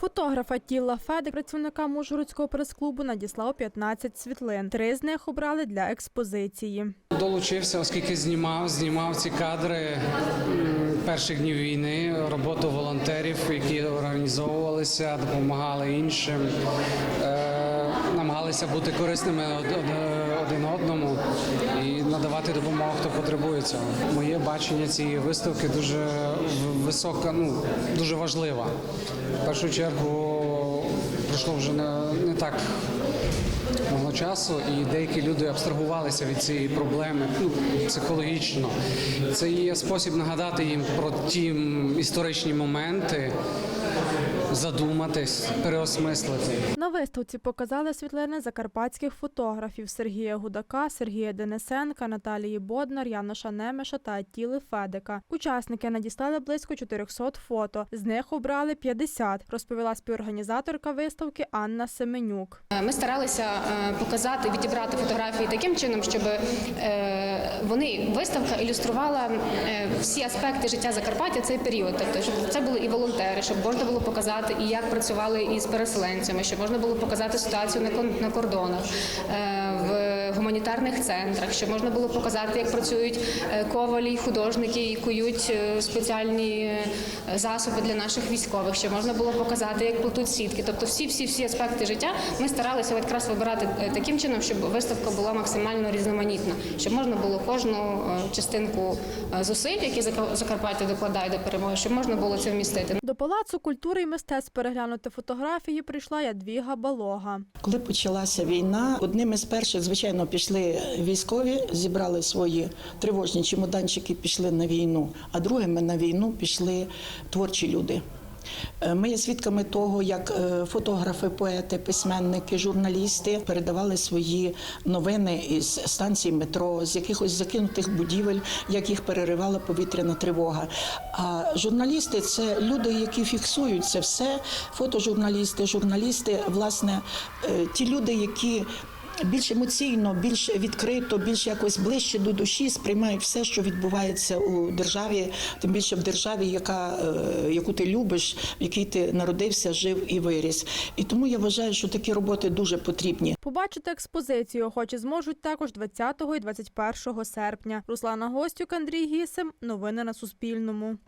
Фотографа Тілла Федик, працівника Мужгородського прес-клубу, надіслав 15 світлин. Три з них обрали для експозиції. Долучився, оскільки знімав, знімав ці кадри перших днів війни, роботу волонтерів, які організовувалися, допомагали іншим, е, намагалися бути корисними од- од- один надавати допомогу, хто потребує цього. Моє бачення цієї виставки дуже висока, ну дуже важлива. В першу чергу пройшло вже не, не так мого часу, і деякі люди абстрагувалися від цієї проблеми ну, психологічно. Це є спосіб нагадати їм про ті історичні моменти, задуматись, переосмислити. На виставці показали світлини закарпатських фотографів Сергія Гудака, Сергія Денисенка, Наталії Боднар, Яноша Немеша та Тіли Федика. Учасники надіслали близько 400 фото. З них обрали 50, розповіла співорганізаторка виставки Анна Семенюк. Ми старалися е, показати, відібрати фотографії таким чином, щоб е, вони виставка ілюструвала е, всі аспекти життя Закарпаття цей період. Тобто, щоб це були і волонтери, щоб можна було показати і як працювали із переселенцями, щоб можна було показати ситуацію на кордонах е, в гуманітарних центрах, щоб можна було показати, як працюють е, ковалі, художники і кують спеціальні засоби для наших військових, щоб можна було показати, як плетуть сітки. Тобто, всі всі всі аспекти життя ми старалися якраз вибирати таким чином, щоб виставка була максимально різноманітна, щоб можна було кожну е, частинку е, зусиль, які Зака- Закарпаття докладає до перемоги, щоб можна було це вмістити. До Палацу культури і мистецтв переглянути фотографії прийшла Ядвіга Балога. Коли почалася війна, одним із перших, звичайно, пішли військові, зібрали свої тривожні чемоданчики, пішли на війну. А другими на війну пішли творчі люди. Е, Ми є свідками того, як е, фотографи, поети, письменники, журналісти передавали свої новини із станцій метро, з якихось закинутих будівель, як їх переривала повітряна тривога. А журналісти це люди, які фіксують це все. Фотожурналісти, журналісти, власне, е, ті люди, які. Більш емоційно, більш відкрито, більш якось ближче до душі сприймають все, що відбувається у державі, тим більше в державі, яка, е, яку ти любиш, в якій ти народився, жив і виріс. І тому я вважаю, що такі роботи дуже потрібні. Побачити експозицію охочі зможуть також 20 і 21 серпня. Руслана Гостюк, Андрій Гісем. Новини на Суспільному.